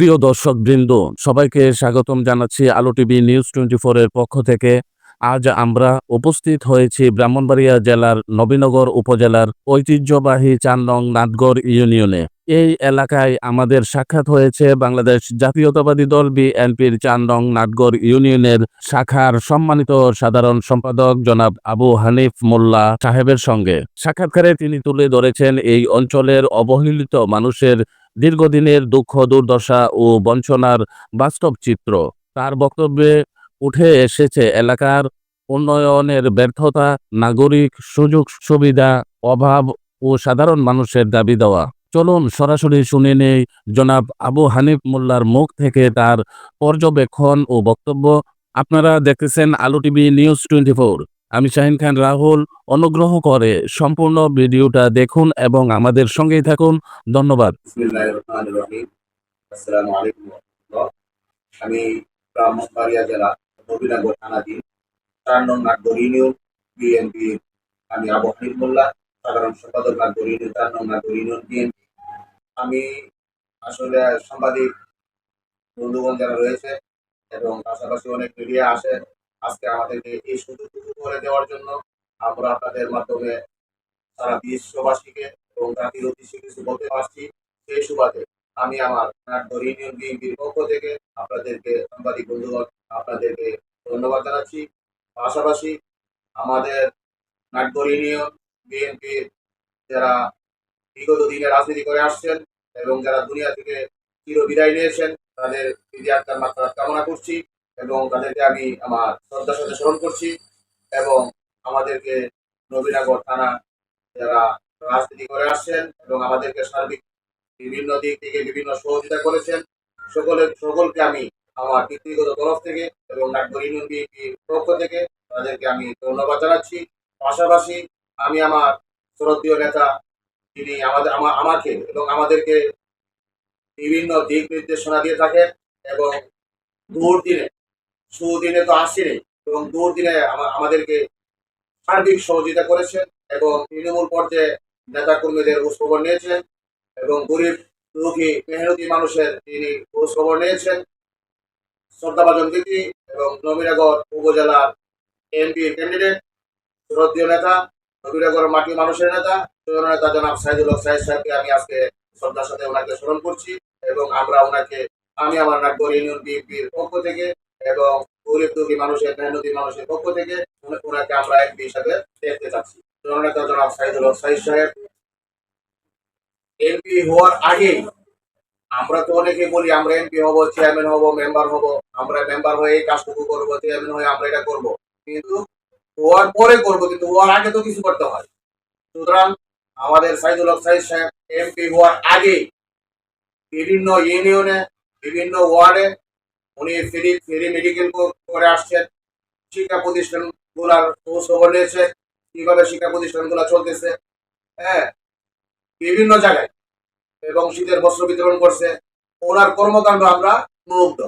প্রিয় দর্শক বৃন্দ সবাইকে স্বাগতম জানাচ্ছি আলো টিভি নিউজ টোয়েন্টি এর পক্ষ থেকে। আজ আমরা উপস্থিত হয়েছি ব্রাহ্মণবাড়িয়া জেলার নবীনগর উপজেলার ঐতিহ্যবাহী চান্দং নাথগড় ইউনিয়নে। এই এলাকায় আমাদের সাক্ষাৎ হয়েছে বাংলাদেশ জাতীয়তাবাদী দল বিএনপির নং নাটগড় ইউনিয়নের শাখার সম্মানিত সাধারণ সম্পাদক জনাব আবু হানিফ মোল্লা সাহেবের সঙ্গে। সাক্ষাৎকারে তিনি তুলে ধরেছেন এই অঞ্চলের অবহেলিত মানুষের দীর্ঘদিনের দুঃখ, দুর্দশা ও বঞ্চনার বাস্তব চিত্র। তার বক্তব্যে উঠে এসেছে এলাকার উন্নয়নের ব্যর্থতা, নাগরিক সুযোগ সুবিধা, অভাব ও সাধারণ মানুষের দাবি দেওয়া। চলুন সরাসরি শুনে নেই জনাব আবু হানিফ মোল্লার মুখ থেকে তার পর্যবেক্ষণ ও বক্তব্য। আপনারা দেখতেছেন আলো টিভি নিউজ টোয়েন্টি আমি শাহিন খান রাহুল, অনুগ্রহ করে সম্পূর্ণ ভিডিওটা দেখুন এবং আমাদের সঙ্গেই থাকুন। ধন্যবাদ। আমি ব্রাহ্মণবাড়িয়া মোল্লা, সাধারণ সম্পাদক নাটগর ইউনিয়ন, চার ইউনিয়ন, বিএনপি আমি আসলে সাংবাদিক, বন্ধুগণ যারা রয়েছে এবং পাশাপাশি অনেক মিডিয়া আসে, আজকে আমাদেরকে এই সুযোগটুকু করে দেওয়ার জন্য আমরা আপনাদের মাধ্যমে সারা বিশ্ববাসীকে এবং জাতির উদ্দেশ্যে কিছু বলতে পারছি। সেই সুবাদে আমি আমার ইউনিয়ন বিএনপির পক্ষ থেকে আপনাদেরকে সাংবাদিক বন্ধুগণ, আপনাদেরকে ধন্যবাদ জানাচ্ছি। পাশাপাশি আমাদের নাট্য ইউনিয়ন বিএনপির যারা বিগত দিনে রাজনীতি করে আসছেন এবং যারা দুনিয়া থেকে চির বিদায় নিয়েছেন, তাদের আত্মার মাত্রা কামনা করছি এবং তাদেরকে আমি আমার শ্রদ্ধার সাথে স্মরণ করছি এবং আমাদেরকে নবীনগর থানা যারা রাজনীতি করে আসছেন এবং আমাদেরকে সার্বিক বিভিন্ন দিক থেকে বিভিন্ন সহযোগিতা করেছেন সকলে সকলকে আমি আমার ব্যক্তিগত তরফ থেকে এবং নাটবর ইউনিয়ন বিএনপির পক্ষ থেকে তাদেরকে আমি ধন্যবাদ জানাচ্ছি। পাশাপাশি আমি আমার শ্রদ্ধীয় নেতা যিনি আমাদের আমাকে এবং আমাদেরকে বিভিন্ন দিক নির্দেশনা দিয়ে থাকেন এবং দুর্দিনে সুদিনে তো আসেনি এবং দুর্দিনে আমা- আমাদেরকে সার্বিক সহযোগিতা করেছেন এবং তৃণমূল পর্যায়ে নেতা কর্মীদের খবর নিয়েছেন এবং গরিব, দুঃখী, মেহনতি মানুষের তিনি খবর নিয়েছেন। শ্রদ্ধাভাজন দিদি এবং নবীনগর উপজেলার এমপি ক্যান্ডিডেট শ্রদ্ধীয় নেতা মাটি মানুষের নেতা নেতা জনাব সাইদুল হক সাহেব সাহেবকে আমি আজকে শ্রদ্ধার সাথে ওনাকে স্মরণ করছি এবং আমরা ওনাকে, আমি আমার নাগর ইউনিয়ন বিএনপির পক্ষ থেকে এবং গরিব দুঃখী মানুষের মেহনতি মানুষের পক্ষ থেকে ওনাকে আমরা এমপি হিসাবে দেখতে চাচ্ছি। জননেতা জনাব সাইদুল হক সাহেব এমপি হওয়ার আগেই আমরা তো অনেকে বলি আমরা এমপি হব, চেয়ারম্যান হব, মেম্বার হব, আমরা মেম্বার হয়ে কাজটুকু করব, চেয়ারম্যান হয়ে আমরা এটা করব। কিন্তু হওয়ার পরে করব, কিন্তু হওয়ার আগে তো কিছু করতে হয়। সুতরাং আমাদের সাইদুল হক সাইদ সাহেব এমপি হওয়ার আগে বিভিন্ন ইউনিয়নে, বিভিন্ন ওয়ার্ডে উনি ফ্রি ফ্রি মেডিকেল করে আসছেন। শিক্ষা প্রতিষ্ঠানগুলার খোঁজ খবর নিয়েছে, কীভাবে শিক্ষা প্রতিষ্ঠানগুলা চলতেছে হ্যাঁ বিভিন্ন জায়গায়। এবং শীতের বস্ত্র বিতরণ করছে। ওনার কর্মকাণ্ড আমরা মুগ্ধ।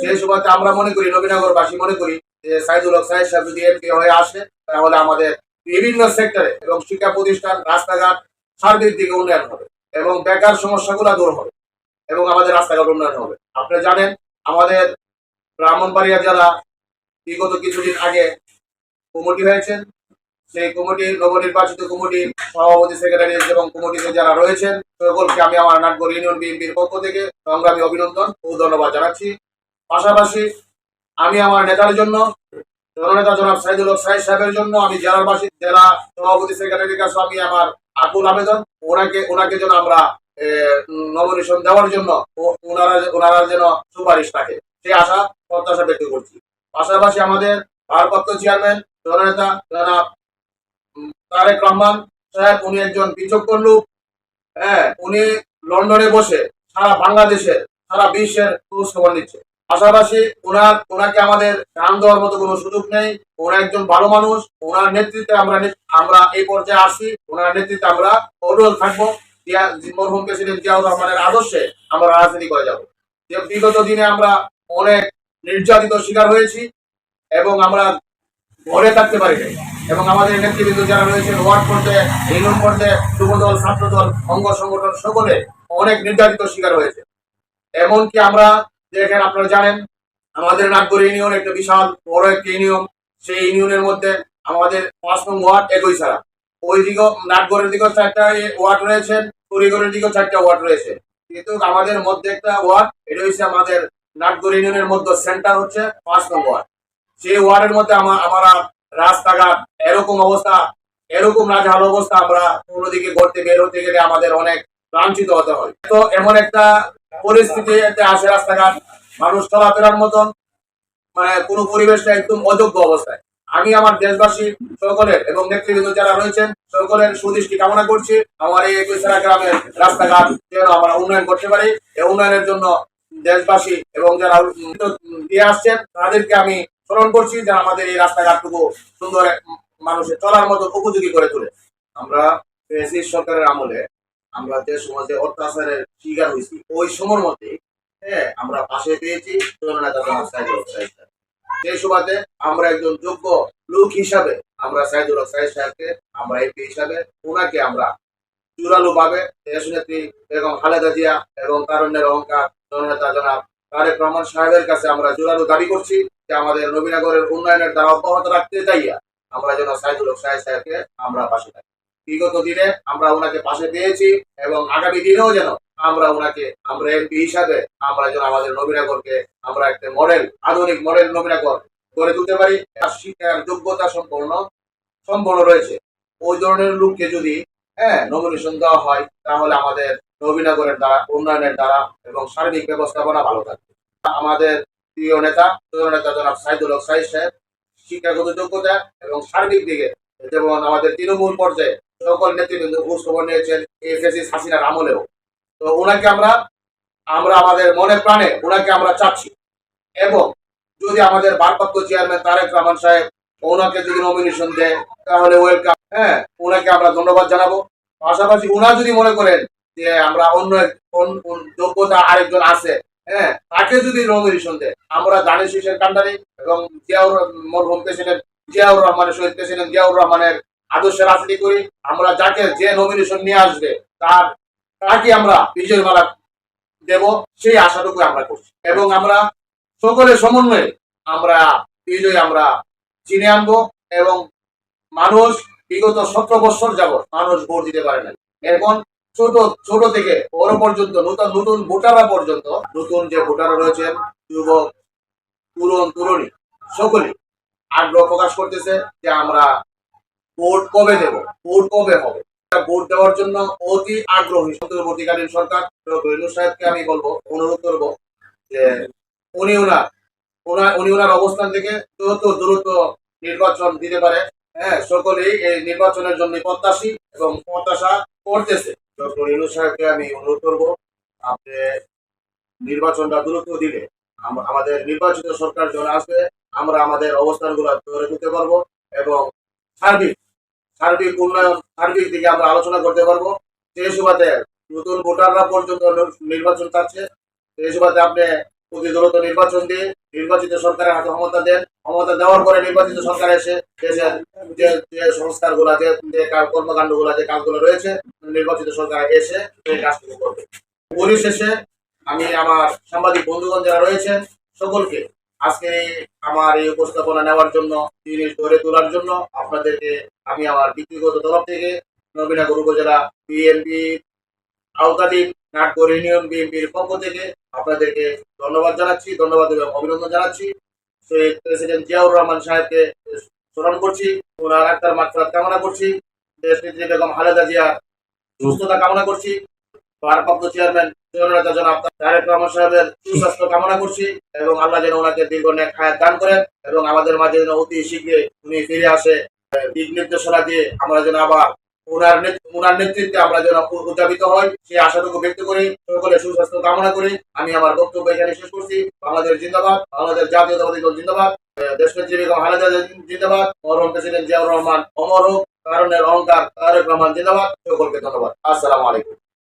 সেই সময় আমরা মনে করি, নবীনগরবাসী মনে করি সাইদুল হক সাহেব সাহেব যদি এমপি হয়ে আসে, তাহলে আমাদের বিভিন্ন সেক্টরে এবং শিক্ষা প্রতিষ্ঠান, রাস্তাঘাট, সার্বিক দিকে উন্নয়ন হবে এবং বেকার সমস্যাগুলো দূর হবে এবং আমাদের রাস্তাঘাট উন্নয়ন হবে। আপনি জানেন, আমাদের ব্রাহ্মণবাড়িয়া জেলা বিগত কিছুদিন আগে কমিটি হয়েছেন। সেই কমিটি, নবনির্বাচিত কমিটি, সভাপতি সেক্রেটারি এবং কমিটিতে যারা রয়েছেন, সকলকে আমি আমার নাটগর ইউনিয়ন বিএনপির পক্ষ থেকে সংগ্রামী অভিনন্দন ও ধন্যবাদ জানাচ্ছি। পাশাপাশি আমি আমার নেতার জন্য জননেতা জনাব সাইদুল সাহেব সাহেবের জন্য আমি জেলারবাসী জেলা সভাপতি সেক্রেটারির কাছে আমি আমার আকুল আবেদন। ওনাকে ওনাকে যেন আমরা নবনিশন দেওয়ার জন্য ওনারা ওনারা যেন সুপারিশ থাকে সেই আশা, প্রত্যাশা ব্যক্ত করছি। পাশাপাশি আমাদের ভারপ্রাপ্ত চেয়ারম্যান জননেতা জনাব তারেক রহমান সাহেব, উনি একজন বিচক্ষণ লোক। হ্যাঁ উনি লন্ডনে বসে সারা বাংলাদেশের, সারা বিশ্বের খোঁজ খবর নিচ্ছে। পাশাপাশি ওনার ওনাকে আমাদের গান দেওয়ার মতো কোনো সুযোগ নেই। ওনা একজন ভালো মানুষ। ওনার নেতৃত্বে আমরা আমরা এই পর্যায়ে আসি। ওনার নেতৃত্বে আমরা অটল থাকব। মরহুম প্রেসিডেন্ট জিয়াউর রহমানের আদর্শে আমরা রাজনীতি করে যাব। বিগত দিনে আমরা অনেক নির্যাতিত শিকার হয়েছি এবং আমরা ঘরে থাকতে পারি এবং আমাদের নেতৃবৃন্দ যারা রয়েছে ওয়ার্ড পর্যায়ে ইউনিয়ন পর্যায়ে, যুবদল, ছাত্রদল, অঙ্গ সংগঠন সকলে অনেক নির্যাতিত শিকার হয়েছে। এমনকি আমরা দেখেন আপনারা জানেন, আমাদের নাগপুর ইউনিয়ন একটা বিশাল বড় একটা ইউনিয়ন। সেই ইউনিয়নের মধ্যে আমাদের পাঁচ নং ওয়ার্ড একই ছাড়া। ওই দিকে নাটগড়ের দিকেও চারটা ওয়ার্ড রয়েছে তরিগড়ের দিকেও চারটা ওয়ার্ড রয়েছে। কিন্তু আমাদের মধ্যে একটা ওয়ার্ড, এটা হচ্ছে আমাদের নাটগড় ইউনিয়নের মধ্যে সেন্টার হচ্ছে পাঁচ নং ওয়ার্ড। সেই ওয়ার্ডের মধ্যে আমার আমরা রাস্তাঘাট, এরকম অবস্থা, এরকম নাজহাল অবস্থা আমরা কোনো দিকে ঘুরতে বের হতে গেলে আমাদের অনেক লাঞ্ছিত হতে হয়। তো এমন একটা পরিস্থিতি আসে রাস্তাঘাট, মানুষ চলাফেরার মতন মানে কোনো পরিবেশটা একদম অযোগ্য অবস্থায়। আমি আমার দেশবাসী, সকলের এবং নেতৃবৃন্দ যারা রয়েছেন, সকলের সুদৃষ্টি কামনা করছি। আমার এই একুশরা গ্রামের রাস্তাঘাট যেন আমরা উন্নয়ন করতে পারি। এই উন্নয়নের জন্য দেশবাসী এবং যারা দিয়ে আসছেন, তাদেরকে আমি স্মরণ করছি যে আমাদের এই রাস্তাঘাটটুকু সুন্দর মানুষের চলার মতো উপযোগী করে তোলে আমরা সরকারের আমলে আমরা যে সমাজে অত্যাচারের শিকার হয়েছি, ওই সময়ের মধ্যে হ্যাঁ আমরা পাশে পেয়েছি। সেই সুবাদে আমরা একজন যোগ্য লোক হিসাবে, আমরা সাইদুল হক সাহেব সাহেবকে, আমরা এমপি হিসাবে, ওনাকে আমরা জোরালো ভাবে দেশনেত্রী বেগম খালেদা জিয়া এবং তারুণ্যের অহংকার জননেতা জনাব তারেক রহমান সাহেবের কাছে আমরা জোরালো দাবি করছি যে আমাদের নবীনগরের উন্নয়নের দ্বারা অব্যাহত রাখতে চাইয়া আমরা যেন সাইদুল হক সাহেব সাহেবকে আমরা পাশে থাকি বিগত দিনে আমরা ওনাকে পাশে পেয়েছি এবং আগামী দিনেও যেন আমরা ওনাকে, আমরা এমপি হিসাবে, আমরা যেন আমাদের নবীনগরকে আমরা একটা মডেল আধুনিক মডেল নবীনগর গড়ে তুলতে পারি শিক্ষার যোগ্যতা সম্পন্ন সম্পন্ন রয়েছে। ওই ধরনের লোককে যদি হ্যাঁ নমিনেশন দেওয়া হয়, তাহলে আমাদের নবীনগরের দ্বারা, উন্নয়নের দ্বারা এবং সার্বিক ব্যবস্থাপনা ভালো থাকবে। আমাদের প্রিয় নেতা নেতা জনাব সাইদুল হক সাহেব, শিক্ষাগত যোগ্যতা এবং সার্বিক দিকে যেমন আমাদের তৃণমূল পর্যায়ে সকল নেতৃবৃন্দ খোঁজ খবর নিয়েছেন এফএসি হাসিনার আমলেও তো ওনাকে আমরা আমরা আমাদের মনে প্রাণে ওনাকে আমরা চাচ্ছি। এবং যদি আমাদের ভারপ্রাপ্ত চেয়ারম্যান তারেক রহমান সাহেব ওনাকে যদি নমিনেশন দেয়, তাহলে ওয়েলকাম হ্যাঁ ওনাকে আমরা ধন্যবাদ জানাব। পাশাপাশি ওনা যদি মনে করেন যে আমরা অন্য যোগ্যতা আরেকজন আছে হ্যাঁ তাকে যদি নমিনেশন দেয়, আমরা দানিশ হোসেন কান্ডারি এবং জিয়াউর মরহুম প্রেসিডেন্ট, জিয়াউর রহমানের শহীদ প্রেসিডেন্ট জিয়াউর রহমানের আদর্শে রাজনীতি করি, আমরা যাকে যে নমিনেশন নিয়ে আসবে, তার তাকে আমরা বিজয় মালা দেব, সেই আশাটুকু আমরা করছি। এবং আমরা সকলের সমন্বয়ে আমরা বিজয় আমরা চিনে আনব এবং মানুষ বিগত সতেরো বছর যাবত মানুষ ভোট দিতে পারে না এখন ছোট ছোট থেকে বড় পর্যন্ত নতুন নতুন ভোটাররা পর্যন্ত, নতুন যে ভোটাররা রয়েছেন, যুবক, তরুণ, তরুণী সকলে আগ্রহ প্রকাশ করতেছে যে আমরা ভোট কবে দেব? ভোট কবে হবে? ভোট দেওয়ার জন্য অতি আগ্রহী অন্তর্বর্তীকালীন সরকার, ডক্টর সাহেবকে আমি বলব, অনুরোধ করব যে উনি ওনার ওনার উনি ওনার অবস্থান থেকে দ্রুত দ্রুত নির্বাচন দিতে পারে। হ্যাঁ সকলেই এই নির্বাচনের জন্য প্রত্যাশী এবং প্রত্যাশা করতেছে। ডক্টর সাহেবকে আমি অনুরোধ করব, আপনি নির্বাচনটা দ্রুত দিলে, আম- আমাদের নির্বাচিত সরকার যখন আসবে, আমরা আমাদের অবস্থানগুলো ধরে দিতে পারব এবং সার্বিক সার্বিক উন্নয়ন সার্বিক দিকে আমরা আলোচনা করতে পারব। সেই সুবাদে নতুন ভোটাররা পর্যন্ত নির্বাচন চাচ্ছে সেই সুবাদে আপনি অতি দ্রুত নির্বাচন দিয়ে নির্বাচিত সরকারের হাতে ক্ষমতা দেন, ক্ষমতা দেওয়ার পরে নির্বাচিত সরকার এসে দেশের যে যে সংস্কারগুলা যে যে কর্মকাণ্ডগুলা যে কাজগুলো রয়েছে, নির্বাচিত সরকার এসে সেই কাজগুলো করবে। পরিশেষে আমি আমার সাংবাদিক বন্ধুগণ যারা রয়েছেন সকলকে আজকে আমার এই উপস্থাপনা নেওয়ার জন্য, জিনিস ধরে তোলার জন্য আপনাদেরকে আমি আমার ব্যক্তিগত তরফ থেকে নবীনগর উপজেলা বিএনপি আওতাধীন নাটকর ইউনিয়ন বিএনপির পক্ষ থেকে আপনাদেরকে ধন্যবাদ জানাচ্ছি, ধন্যবাদ এবং অভিনন্দন জানাচ্ছি। শহীদ প্রেসিডেন্ট জিয়াউর রহমান সাহেবকে স্মরণ করছি, ওনার আত্মার মাত্রাত কামনা করছি। দেশ নেত্রী বেগম খালেদা জিয়ার সুস্থতা কামনা করছি। ভারপ্রাপ্ত চেয়ারম্যান জননেতা জনাব তারেক রহমান সাহেবের সুস্বাস্থ্য কামনা করছি এবং আল্লাহ যেন ওনাকে দীর্ঘ নেক হায়াত দান করেন এবং আমাদের মাঝে যেন অতি শীঘ্রই উনি ফিরে আসে। দিক নির্দেশনা দিয়ে আমরা যেন আবার ওনার ওনার নেতৃত্বে আমরা যেন উদ্যাপিত হই সেই আশাটুকু ব্যক্ত করি, সকলে সুস্বাস্থ্য কামনা করি। আমি আমার বক্তব্য এখানে শেষ করছি। বাংলাদেশ জিন্দাবাদ, বাংলাদেশ জাতীয়তাবাদী দল জিন্দাবাদ দেশনেত্রী বেগম খালেদা জিন্দাবাদ, মরহম প্রেসিডেন্ট জিয়াউর রহমান অমর হোক, কারণের অহংকার তারেক রহমান জিন্দাবাদ। সকলকে ধন্যবাদ। আসসালামু আলাইকুম।